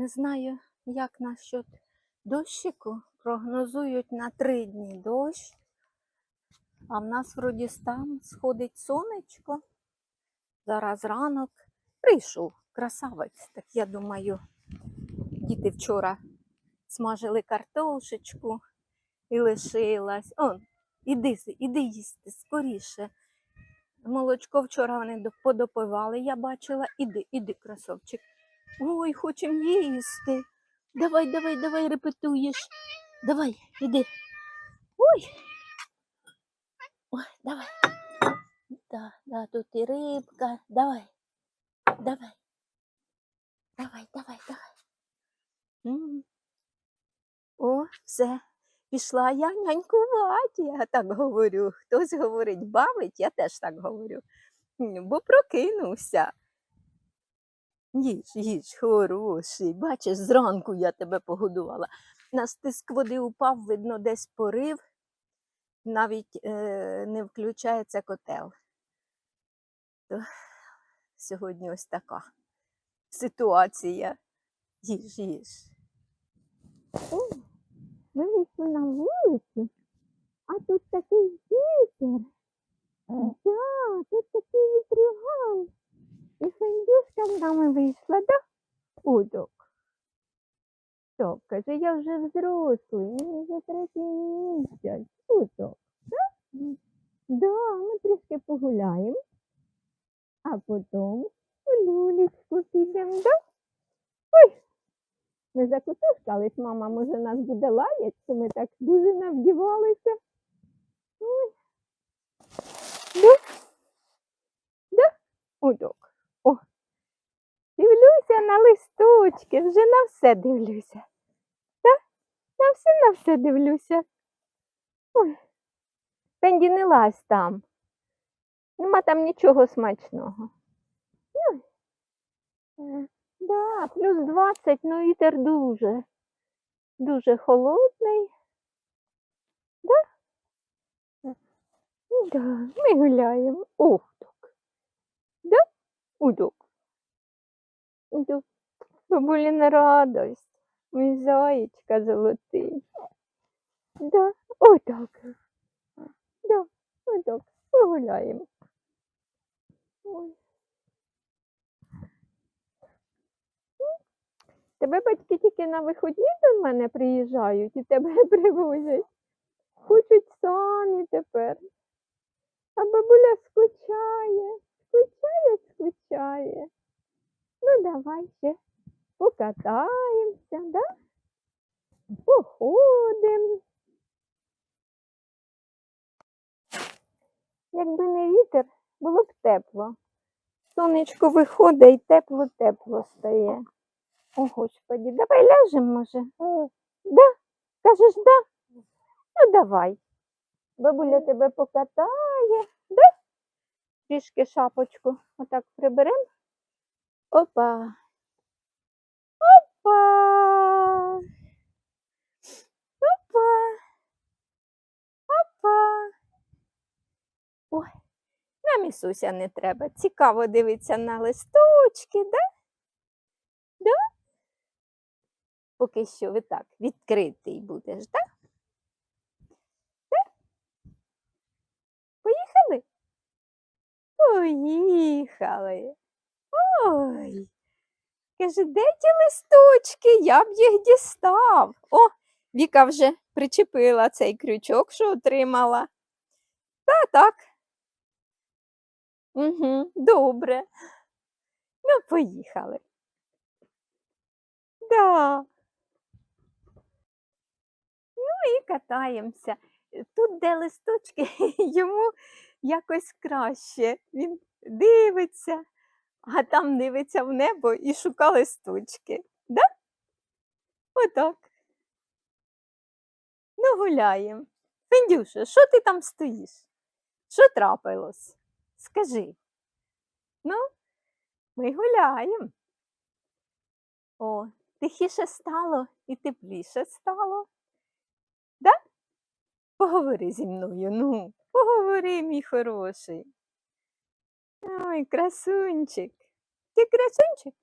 Не знаю, як насчет дощику. Прогнозують на три дні дощ. А в нас вроді там сходить сонечко. Зараз ранок. Прийшов красавець. Так я думаю, діти вчора смажили картошечку і лишилась. Он, іди, іди їсти скоріше. Молочко вчора вони подопивали, я бачила. Іди, іди, красавчик. Ой, хочемо їсти. Давай, давай, давай, репетуєш. Давай, іди. Ой. Ой, давай. Да, да, тут і рибка. Давай. Давай. Давай, давай, давай. О, все. Пішла я нянькувати, я так говорю. Хтось говорить бавить, я теж так говорю. Бо прокинувся. Їж, їж, хороший. Бачиш, зранку я тебе погодувала. На стиск води упав, видно, десь порив, навіть е, не включається котел. То сьогодні ось така ситуація. Їж, їж. Ми вийшли на вулицю, а тут такий вітер. Да, тут такий вітрюган. І Фендюшка з нами вийшла, да? Удок. Так, каже, я вже взрослий, мені вже третій місяць. Удок. Да? Да, ми трішки погуляємо, а потім у люлечку підемо, да? Ой, ми закутушкались, мама, може, нас буде лаять, що ми так дуже навдівалися. Ой. Да? Да? Удок. Дивлюся на листочки, вже на все дивлюся. Так? На все, на все дивлюся. Ой. Пенді не лазь там. Нема там нічого смачного. Е, Да, плюс 20, ну вітер дуже. Дуже холодний. Да? Е, Да, ми гуляємо. Ух так. Да? Удок. Бабуліна радость. Мій заєчка золотий. Да, отак. Да, отак. Погуляємо. Тебе батьки тільки на виходні до мене приїжджають і тебе привозять. Хочуть самі тепер. А бабуля скучає, скучає, скучає. Ну, давай ще покатаємося, да? Походимо. Якби не вітер, було б тепло. Сонечко виходить і тепло-тепло стає. О, Господі, давай ляжемо, може. Да? Кажеш, да? Ну давай. Бабуля тебе покатає, да? Трішки шапочку отак приберемо. Опа. Опа. Опа. Опа. Ой, нам Ісуся не треба. Цікаво дивитися на листочки, да? Да? Поки що ви так відкритий будеш, так? Поїхали? Поїхали. Ой. Каже, де ті листочки? Я б їх дістав. О, Віка вже причепила цей крючок, що отримала. Та так. Угу, добре. Ну, поїхали. Да. Ну і катаємося. Тут, де листочки, йому якось краще. Він дивиться, а там дивиться в небо і шука листочки. Да? Отак. Ну, гуляємо. Фендюша, що ти там стоїш? Що трапилось? Скажи. Ну, ми гуляємо. О, тихіше стало і тепліше стало. Да? Поговори зі мною, ну, поговори, мій хороший. Ой, красунчик. Ти красунчик?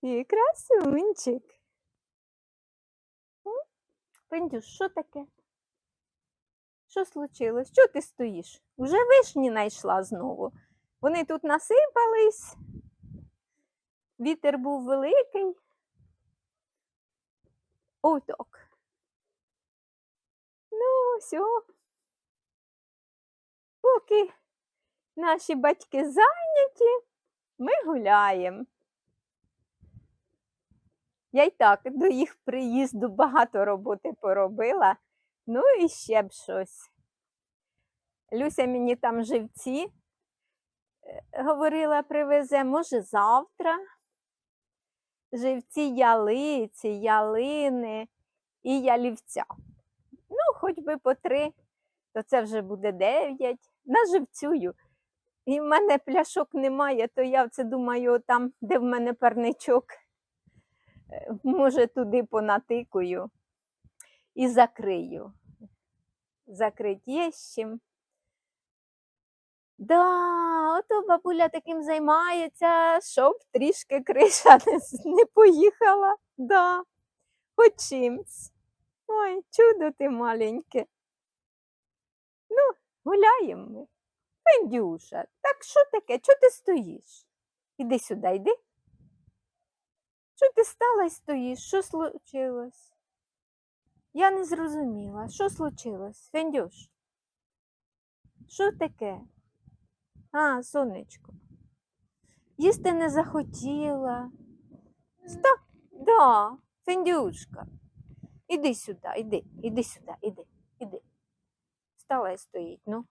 Ти красунчик. Пендюш, що таке? Що случилось? Що ти стоїш? Уже вишні знайшла знову. Вони тут насипались. Вітер був великий. Отак. Ну, все. Поки наші батьки зайняті, ми гуляємо. Я й так до їх приїзду багато роботи поробила. Ну і ще б щось. Люся мені там живці е, говорила, привезе, може, завтра. Живці ялиці, ялини і ялівця. Ну, хоч би по три, то це вже буде дев'ять. Наживцюю. І в мене пляшок немає, то я це думаю, там, де в мене парничок, е, може, туди понатикую і закрию. Закрить є з чим. Да, ото бабуля таким займається, щоб трішки криша не, поїхала. Да, хоч чимсь. Ой, чудо ти маленьке. Ну, гуляємо ми. Пендюша, так що таке? Чого ти стоїш? Іди сюди, йди. Що ти стала й стоїш? Що случилось? Я не зрозуміла, що случилось? Фендюш? Що таке? А, сонечко. Їсти не захотіла. Ста... Да, Фендюшка. Іди сюди, іди, іди сюди, іди, іди. Стала і стоїть, ну.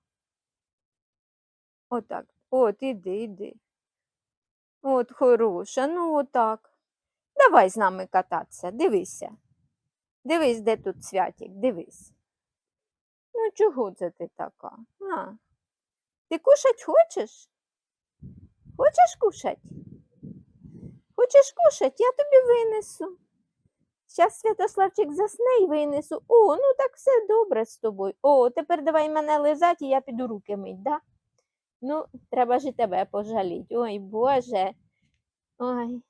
Отак. От, іди, іди. От хороша, ну отак. Давай з нами кататися, дивися. Дивись, де тут святік, дивись. Ну, чого це ти така? А? Ти кушать хочеш? Хочеш кушать? Хочеш кушать? Я тобі винесу. Щас Святославчик засне і винесу. О, ну так все добре з тобою. О, тепер давай мене лизати, і я піду руки мить, да? Ну, треба ж і тебе пожаліть. Ой, Боже. Ой,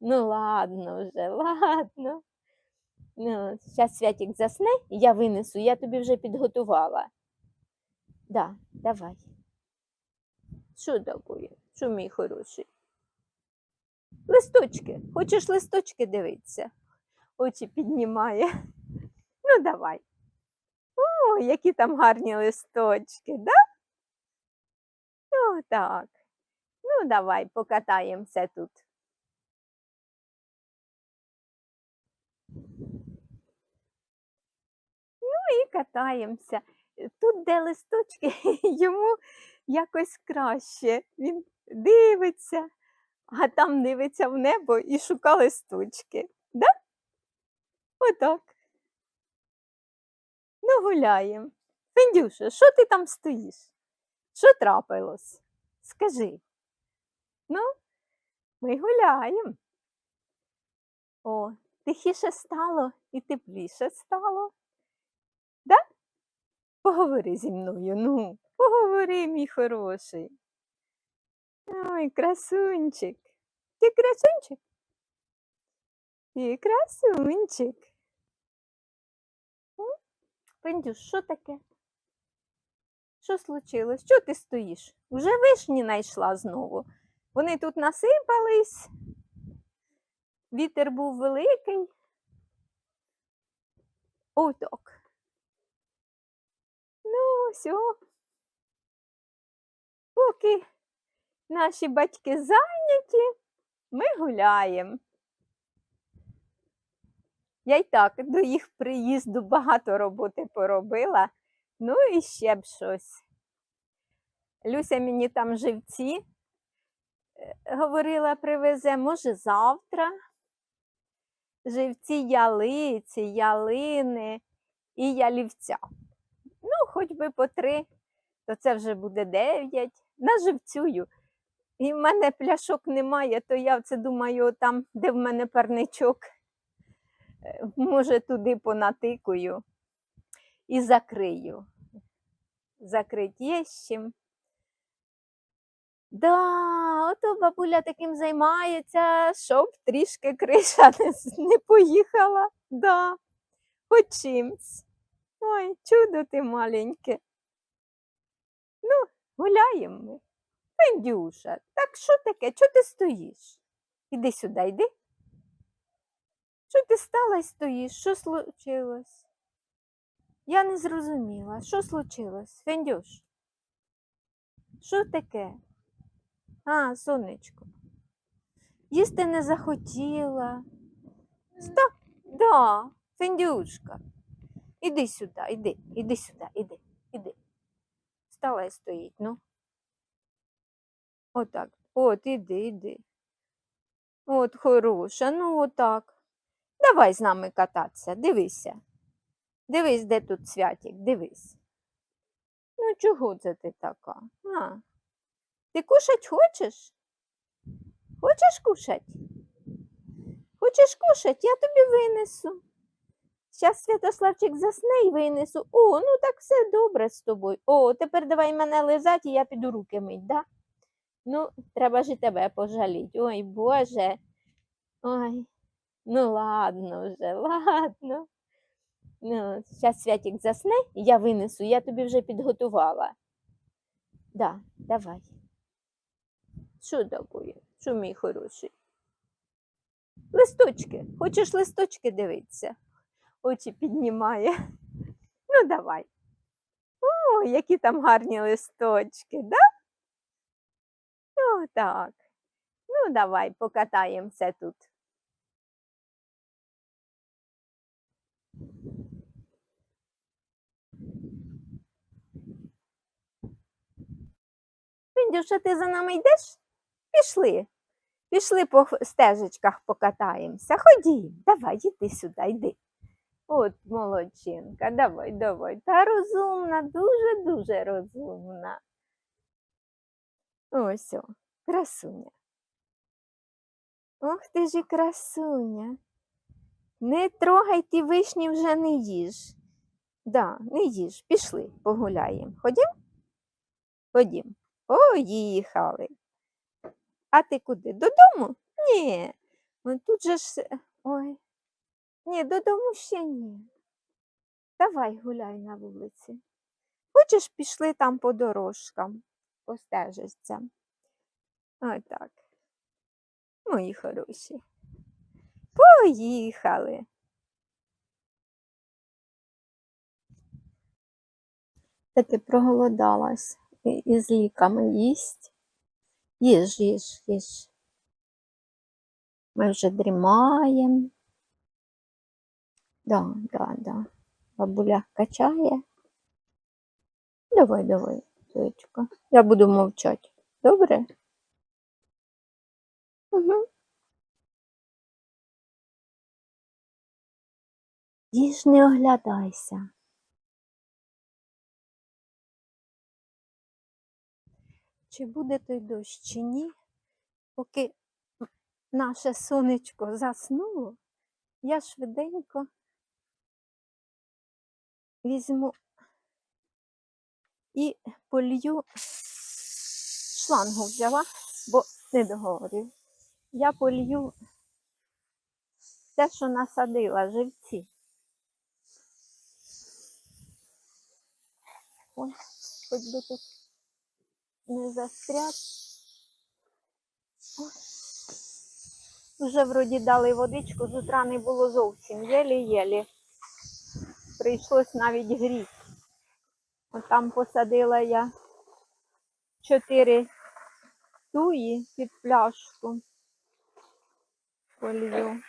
ну ладно вже, ладно. Ну, зараз Святік засне, я винесу, я тобі вже підготувала. Да, давай. Що таке? Що мій хороший? Листочки. Хочеш листочки дивитися? Очі піднімає. Ну, давай. О, які там гарні листочки, да? Ну, так. Ну, давай, покатаємося тут. Ну і катаємося. Тут, де листочки, йому якось краще. Він дивиться, а там дивиться в небо і шука листочки. Да? Отак. Ну, гуляємо. Фендюша, що ти там стоїш? Що трапилось? Скажи. Ну, ми гуляємо. О, тихіше стало і тепліше стало. Да? Поговори зі мною, ну, поговори, мій хороший. Ой, красунчик. Ти красунчик? Ти красунчик. Пендюш, що таке? Що случилось? Що ти стоїш? Уже вишні знайшла знову. Вони тут насипались. Вітер був великий. Отак. Ну, все. Поки наші батьки зайняті, ми гуляємо. Я й так до їх приїзду багато роботи поробила. Ну і ще б щось. Люся мені там живці е, говорила, привезе, може, завтра. Живці ялиці, ялини і ялівця. Ну, хоч би по три, то це вже буде дев'ять. Наживцюю. І в мене пляшок немає, то я це думаю, там, де в мене парничок, е, може, туди понатикую і закрию. Закрить є з чим. Да, ото бабуля таким займається, щоб трішки криша не, поїхала. Да, хоч чимсь. Ой, чудо ти маленьке. Ну, гуляємо ми. Пендюша, так що таке? Чого ти стоїш? Іди сюди, йди. Що ти стала і стоїш? Що случилось? Я не зрозуміла. Що случилось? Фендюш? Що таке? А, сонечко. Їсти не захотіла. Ста... Да, Фендюшка. Іди сюди, іди, іди сюди, іди, іди. Стала і стоїть, ну. Отак. От, іди, іди. От хороша, ну отак. Давай з нами кататися, дивися. Дивись, де тут святик, дивись. Ну, чого це ти така? А? Ти кушать хочеш? Хочеш кушать? Хочеш кушать? Я тобі винесу. Зараз Святославчик засне і винесу. О, ну так все добре з тобою. О, тепер давай мене лизати, і я піду руки мить, да? Ну, треба ж і тебе пожаліти. Ой, Боже. Ой, ну ладно вже, ладно. Зараз Святик засне, я винесу, я тобі вже підготувала. Да, давай. Що таке? Що мій хороший? Листочки. Хочеш листочки дивитися? Очі піднімає. Ну, давай. О, які там гарні листочки, да? Ну, так. Ну, давай, покатаємося тут. Фіндюша, ти за нами йдеш? Пішли. Пішли по стежечках покатаємося. Ходім, давай, іди сюди, йди. От молодчинка, давай, давай. Та розумна, дуже-дуже розумна. Ось о, красуня. Ох ти ж і красуня. Не трогай ті вишні вже не їж. Да, не їж. Пішли, погуляємо. Ходім? Ходім. Поїхали. А ти куди? Додому? Ні. Ну тут же ж. Ой. Ні, додому ще ні. Давай гуляй на вулиці. Хочеш, пішли там по дорожкам, по стежечцям. Отак. Мої хороші. Поїхали. Таки проголодалась і, і ліками їсть. Їж, їж, їж. Ми вже дрімаємо. Да, да, да. Бабуля качає. Давай, давай, дочка. Я буду мовчати. Добре? Угу. Їж не оглядайся. Чи буде той дощ, чи ні? Поки наше сонечко заснуло, я швиденько візьму і полью шлангу взяла, бо не договорив. Я полью те, що насадила, живці. Ой, хоч би тут не застряг. Вже вроді дали водичку, з утра не було зовсім, єлі-єлі. Прийшлось навіть гріти. От там посадила я чотири туї під пляшку. Полью.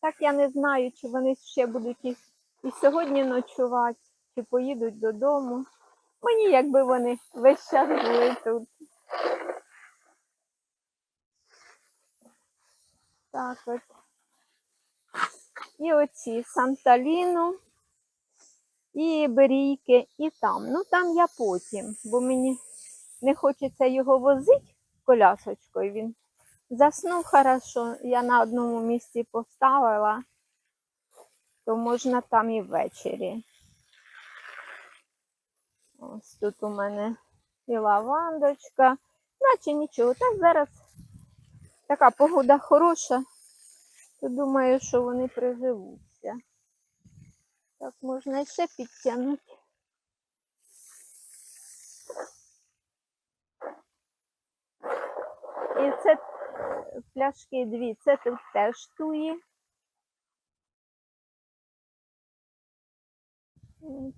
Так я не знаю, чи вони ще будуть і, і сьогодні ночувати, чи поїдуть додому. Мені якби вони весь час були тут. Так от. І оці Санталіну, і берійки, і там. Ну там я потім, бо мені не хочеться його возити колясочкою. Він заснув хорошо, я на одному місці поставила, то можна там і ввечері. Ось тут у мене і лавандочка. Наче нічого. Так зараз така погода хороша, то думаю, що вони приживуться. Так можна ще підтягнути. І це пляшки дві, це тут теж туї. М.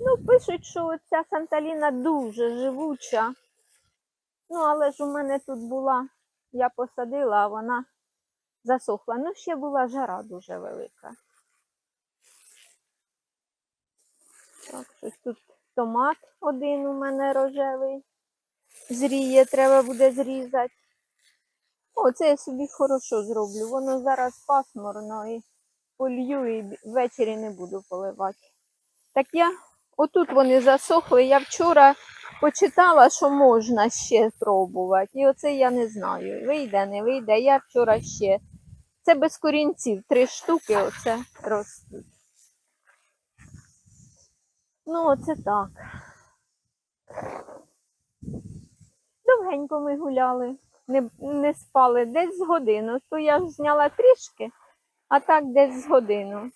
Ну, пишуть, що ця Санталіна дуже живуча. Ну, але ж у мене тут була, я посадила, а вона засохла. Ну, ще була жара дуже велика. Так, щось тут томат один у мене рожевий. Зріє, треба буде зрізати. О, це я собі хорошо зроблю. Воно зараз пасмурно і полью, і ввечері не буду поливати. Так я, отут вони засохли. Я вчора почитала, що можна ще пробувати. І оце я не знаю. Вийде, не вийде. Я вчора ще. Це без корінців, три штуки оце ростуть. Ну, оце так. Довгенько ми гуляли, не, не спали десь з годину. То я ж зняла трішки, а так десь з годину.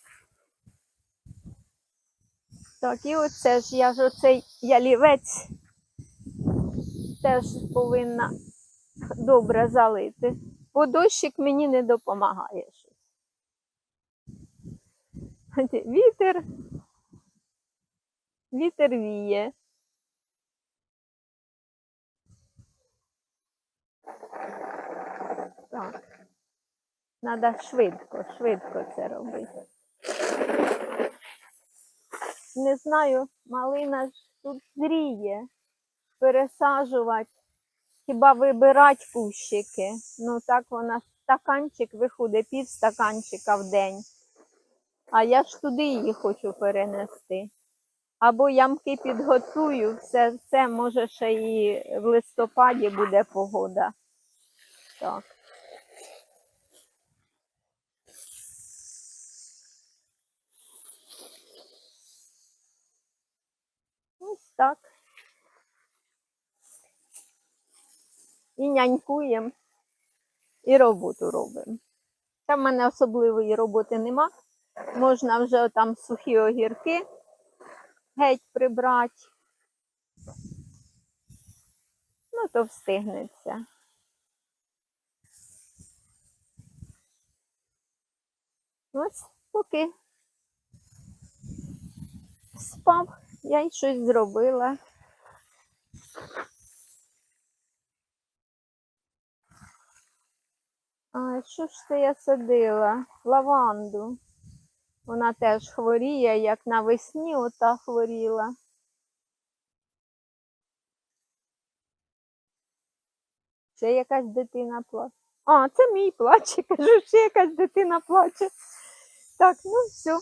Так, і оце ж я ж оцей ялівець теж повинна добре залити. Бо дощик мені не допомагає щось. Вітер, вітер віє. Так. Треба швидко, швидко це робити. Не знаю, малина ж тут зріє. Пересаджувати, хіба вибирати кущики. Ну так вона стаканчик виходить, пів стаканчика в день. А я ж туди її хочу перенести. Або ямки підготую, все, все може ще і в листопаді буде погода. Так. Ось так. І нянькуємо, і роботу робимо. Там в мене особливої роботи нема. Можна вже там сухі огірки геть прибрати. Ну, то встигнеться. Ось поки спав, я й щось зробила. А що ж це я садила? Лаванду. Вона теж хворіє, як навесні ота хворіла. Ще якась дитина плаче. А, це мій плаче. Кажу, ще якась дитина плаче. Так, ну все.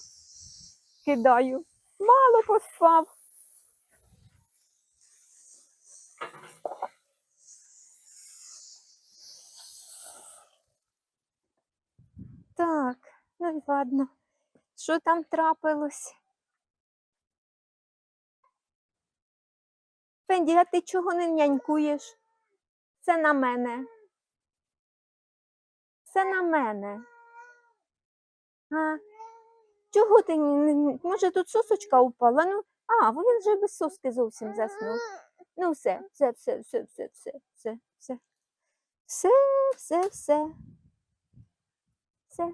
Кидаю. Мало поспав. Так, ну й ладно. Що там трапилось? Фенді, а ти чого не нянькуєш? Це на мене. Це на мене. А, чого ти може тут сосочка упала? Ну, а, бо він вже без соски зовсім заснув. Ну, все, все, все, все, все, все, все, все. Все, все, все. Все.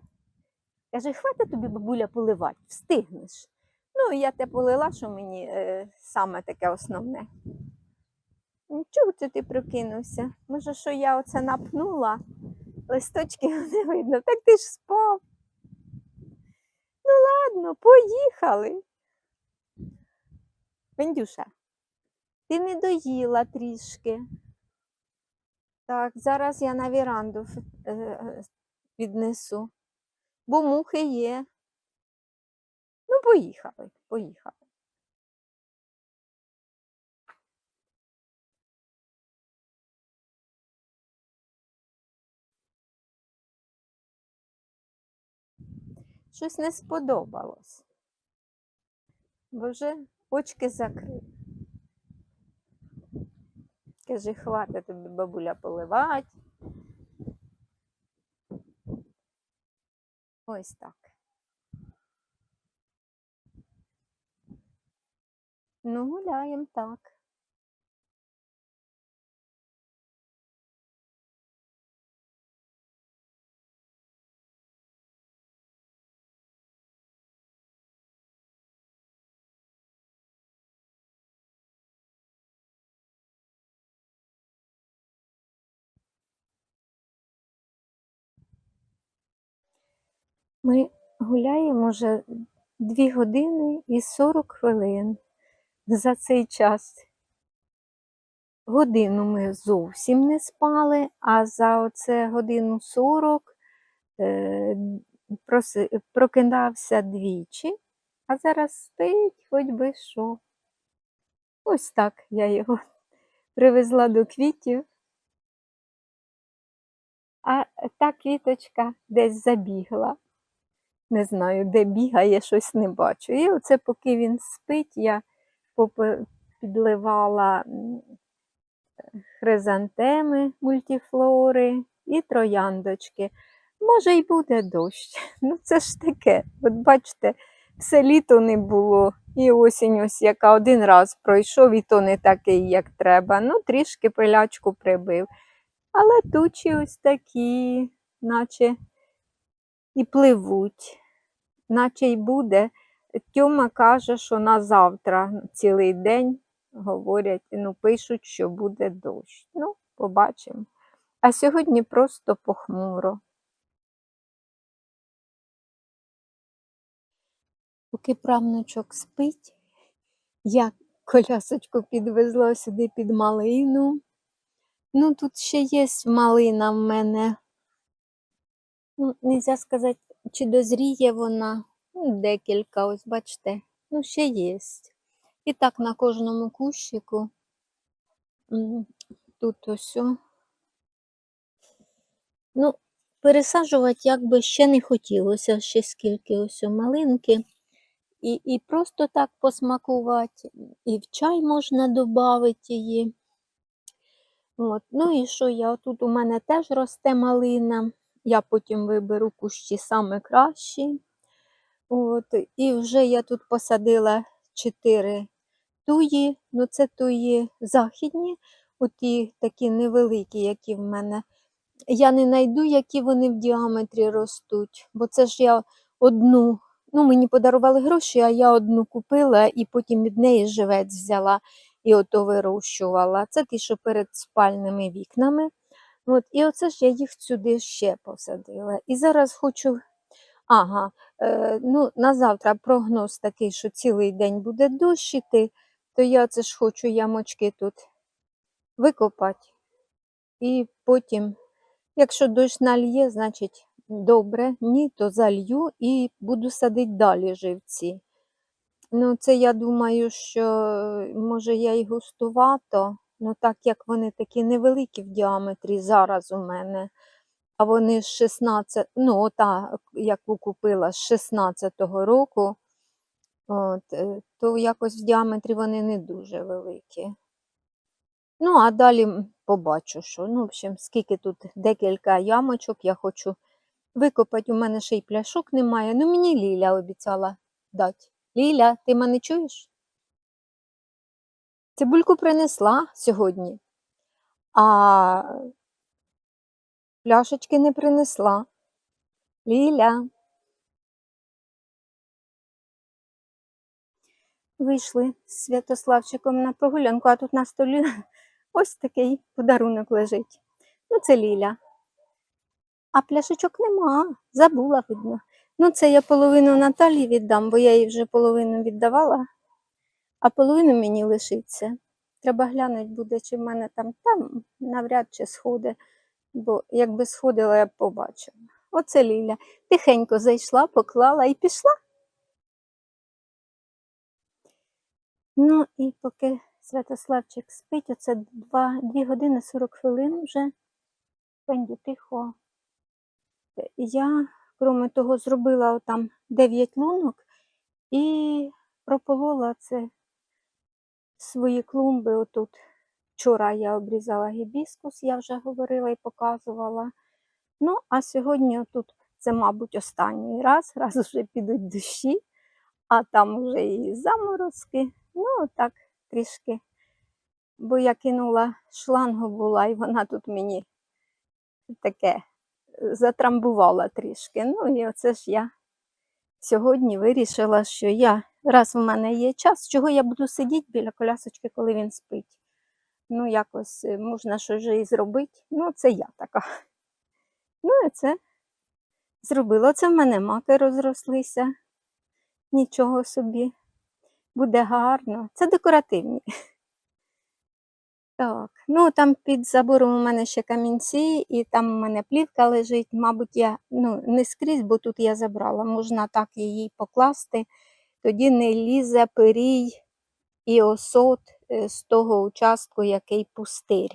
Каже, хватить тобі бабуля поливати, встигнеш. Ну, я те полила, що мені е, саме таке основне. Нічого це ти прокинувся? Може, що я оце напнула, листочки не видно. Так ти ж спав. Ну ладно, поїхали. Вендюша, ти не доїла трішки. Так, зараз я на віранду е, віднесу, бо мухи є. Ну, поїхали, поїхали. Щось не сподобалось. бо вже очки закрив. Каже, хватить тобі бабуля поливати. Ось так. Ну, гуляємо так. Ми гуляємо вже 2 години і 40 хвилин за цей час. Годину ми зовсім не спали, а за оце годину 40 е, прокидався двічі, а зараз спить, хоч би що. Ось так я його привезла до квітів. А та квіточка десь забігла. Не знаю, де бігає, щось не бачу. І оце поки він спить, я підливала хризантеми, мультифлори і трояндочки. Може, й буде дощ. Ну, це ж таке. От бачите, все літо не було, і осінь ось яка один раз пройшов, і то не такий, як треба. Ну, трішки пилячку прибив. Але тучі ось такі, наче і пливуть, наче й буде. Тьома каже, що на завтра цілий день говорять, ну, пишуть, що буде дощ. Ну, побачимо. А сьогодні просто похмуро. Поки правнучок спить, я колясочку підвезла сюди під малину. Ну, тут ще є малина в мене. Ну, нельзя сказати, чи дозріє вона. Ну, декілька, ось бачите. Ну, ще є. І так на кожному кущику. Тут ось. Ну, пересаджувати як би ще не хотілося, ще скільки ось малинки. І, і просто так посмакувати, і в чай можна додати її. От. Ну і що я? Тут у мене теж росте малина. Я потім виберу кущі саме кращі. От. І вже я тут посадила чотири туї. Ну, це туї західні, оті такі невеликі, які в мене. Я не знайду, які вони в діаметрі ростуть, бо це ж я одну. Ну, мені подарували гроші, а я одну купила і потім від неї живець взяла і ото вирощувала. Це ті, що перед спальними вікнами. От, і оце ж я їх сюди ще посадила. І зараз хочу. Ага, е, ну, на завтра прогноз такий, що цілий день буде дощ іти, то я це ж хочу ямочки тут викопати. І потім, якщо дощ нальє, значить добре, ні, то залью і буду садити далі живці. Ну, це я думаю, що може я і густувато, ну так як вони такі невеликі в діаметрі зараз у мене, а вони з 16, ну, ота, яку купила з 16-го року, от, е, то якось в діаметрі вони не дуже великі. Ну, а далі побачу, що. Ну, в общем, скільки тут декілька ямочок я хочу викопати. У мене ще й пляшок немає. Ну, мені Ліля обіцяла дати. Ліля, ти мене чуєш? Цибульку принесла сьогодні, а пляшечки не принесла. Ліля. Вийшли з Святославчиком на прогулянку, а тут на столі ось такий подарунок лежить. Ну, це Ліля. А пляшечок нема, забула, видно. Ну, це я половину Наталі віддам, бо я їй вже половину віддавала, а половину мені лишиться. Треба глянути буде, чи в мене там, там навряд чи сходить, бо якби сходила, я б побачила. Оце Ліля. Тихенько зайшла, поклала і пішла. Ну і поки Святославчик спить, оце 2, 2 години 40 хвилин вже. Пенді, тихо. Я, крім того, зробила там 9 лунок і прополола це свої клумби отут. Вчора я обрізала гібіскус, я вже говорила і показувала. Ну, а сьогодні отут це, мабуть, останній раз, раз вже підуть дощі, а там вже і заморозки. Ну, так трішки. Бо я кинула шлангу була, і вона тут мені таке е, затрамбувала трішки. Ну, і оце ж я сьогодні вирішила, що я, раз в мене є час, чого я буду сидіти біля колясочки, коли він спить. Ну, якось е, можна щось і зробити. Ну, це я така. Ну, і це зробила. Це в мене маки розрослися. Нічого собі. Буде гарно. Це декоративні. Так, ну там під забором у мене ще камінці, і там у мене плівка лежить. Мабуть, я ну, не скрізь, бо тут я забрала. Можна так її покласти. Тоді не лізе пирій і осот е, з того участку, який пустир.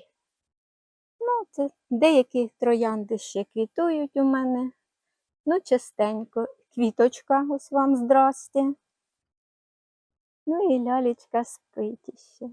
Ну, це деякі троянди ще квітують у мене. Ну, частенько. Квіточка, ось вам здрасте. Ну і лялечка спить іще.